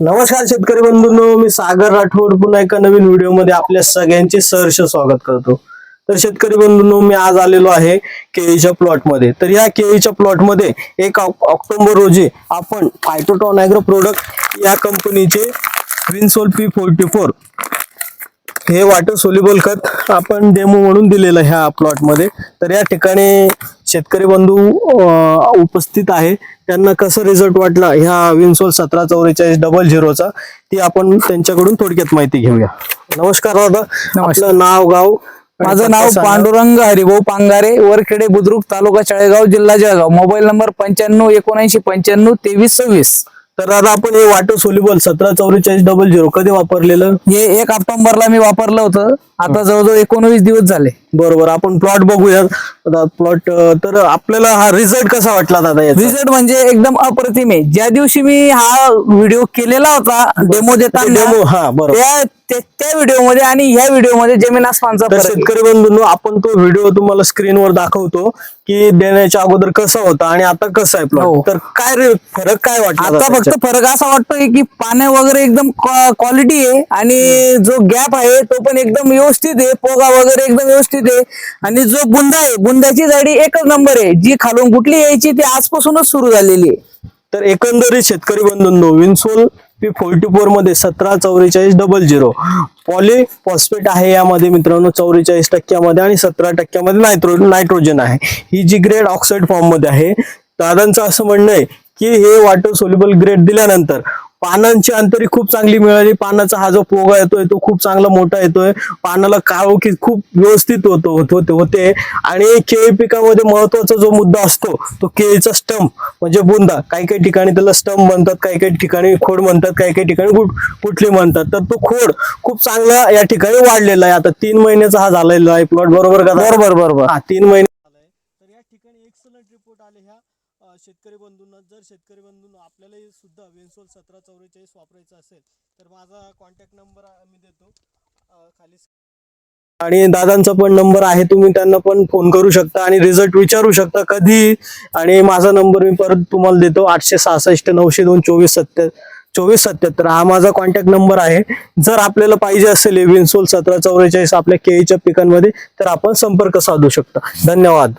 नमस्कार शेतकरी बंधूंनो मी सागर राठोड. पुन्हा एका नवीन व्हिडिओमध्ये आपल्या सगळ्यांचे सहर्ष स्वागत करतो. तर शेतकरी बंधूंनो मी आज आलेलो आहे केळीच्या प्लॉटमध्ये. तर या केळीच्या प्लॉटमध्ये एक ऑक्टोबर रोजी आपण फायटोटॉन ॲग्रो प्रोडक्ट या कंपनीचे विनसोल पी फोर्टी फोर हे वॉटर सोल्युबल खत आपण डेमो म्हणून दिलेलं ह्या प्लॉटमध्ये तर या ठिकाणी शेतकरी बंधू उपस्थित आहे. त्यांना कसं रिझल्ट वाटला? ह्या विन्सोल सतरा चौवेचाळीस डबल झिरोचा ती आपण त्यांच्याकडून थोडक्यात माहिती घेऊया. नमस्कार दादा. आपलं नाव गाव माझं नाव. पांडुरंग हरिभाऊ पांगारे वरखेडे बुद्रुक तालुका चाळेगाव जिल्हा जळगाव. मोबाईल नंबर पंच्याण्णव एकोणऐंशी पंच्याण्णव तेवीस सव्वीस. तर दादा आपण हे वाटर सोल्युबल सतरा चौवेचाळीस डबल झिरो कधी वापरलेलं? हे एक ऑक्टोबरला मी वापरलं होतं. आता जवळजवळ एकोणवीस दिवस झाले. बरोबर आपण प्लॉट बघूया प्लॉट तर आपल्याला हा रिझल्ट कसा वाटला दादा रिझल्ट म्हणजे एकदम अप्रतिम आहे ज्या दिवशी मी हा व्हिडिओ केलेला होता डेमो देताना डेमो हा बरोबर त्या त्या- त्या व्हिडिओमध्ये आणि ह्या व्हिडिओमध्ये जमीन आसमानचा. शेतकरी बंधूंनो आपण तो व्हिडिओ तुम्हाला स्क्रीनवर दाखवतो की देण्याच्या अगोदर कसा होता आणि आता कसा आहे हो. प्लॉट तर काय फरक काय वाटला आता फक्त? फरक असा वाटतोय की पाण्या वगैरे एकदम क्वालिटी आहे आणि जो गॅप आहे तो पण एकदम व्यवस्थित आहे पोगा वगैरे एकदम व्यवस्थित आहे आणि जो बुंदा आहे बुंदाची जाडी एकच नंबर आहे. जी खालून कुठली यायची ती आजपासूनच सुरू झालेली आहे. तर एकंदरीत शेतकरी बंधूंनो विन्सोल पी फोर्टी फोरमध्ये सतरा चौवेचाळीस डबल झिरो पॉली फॉस्फेट आहे यामध्ये मित्रांनो चौवेचाळीस टक्क्यामध्ये आणि सतरा टक्क्यामध्ये नायट्रो नायट्रोजन आहे. ही जी ग्रेड ऑक्साईड फॉर्ममध्ये आहे दादांचं असं म्हणणं आहे की हे वॉटर सोल्युबल ग्रेड दिल्यानंतर पानांची अंतरी खूप चांगली मिळाली. पानाचा हा जो पोगा येतोय तो खूप चांगला मोठा येतोय. पानाला काळोखी खूप व्यवस्थित होतो होत- होते आणि केळी पिकामध्ये महत्त्वाचा जो मुद्दा असतो तो केळीचा स्टंप म्हणजे बुंदा. काही काही ठिकाणी त्याला स्टंप म्हणतात काही काही ठिकाणी खोड म्हणतात काही काही ठिकाणी कुठ- कुठली म्हणतात. तर तो खोड खूप चांगला या ठिकाणी वाढलेला आहे. आता तीन महिन्याचा हा झालेला आहे प्लॉट बरोबर का? बरोबर बरोबर. हा तीन महिने झालाय. तर या ठिकाणी एक्सलंट रिपोर्ट आले ह्या. शेतकरी बंधूंना जर शेतकरी बंधूंना आपल्यालाही सुद्धा वेन्सोल सतरा चौवेचाळीस वापरायचं असेल तर माझा कॉन्टॅक्ट नंबर मी देतो. खाली आणि दादांचा पण नंबर आहे तुम्ही त्यांना पण फोन करू शकता आणि रिझल्ट विचारू शकता कधी. आणि माझा नंबर मी परत तुम्हाला देतो आठशे सहासष्ट नऊशे दोन चोवीस सत्तर चोवीस सत्याहत्तर. हा माझा कॉन्टॅक्ट नंबर आहे. जर आपल्याला पाहिजे असेल विन्सोल सतरा चौवेचाळीस आपल्या केळीच्या पिकांमध्ये तर आपण संपर्क साधू शकता. धन्यवाद.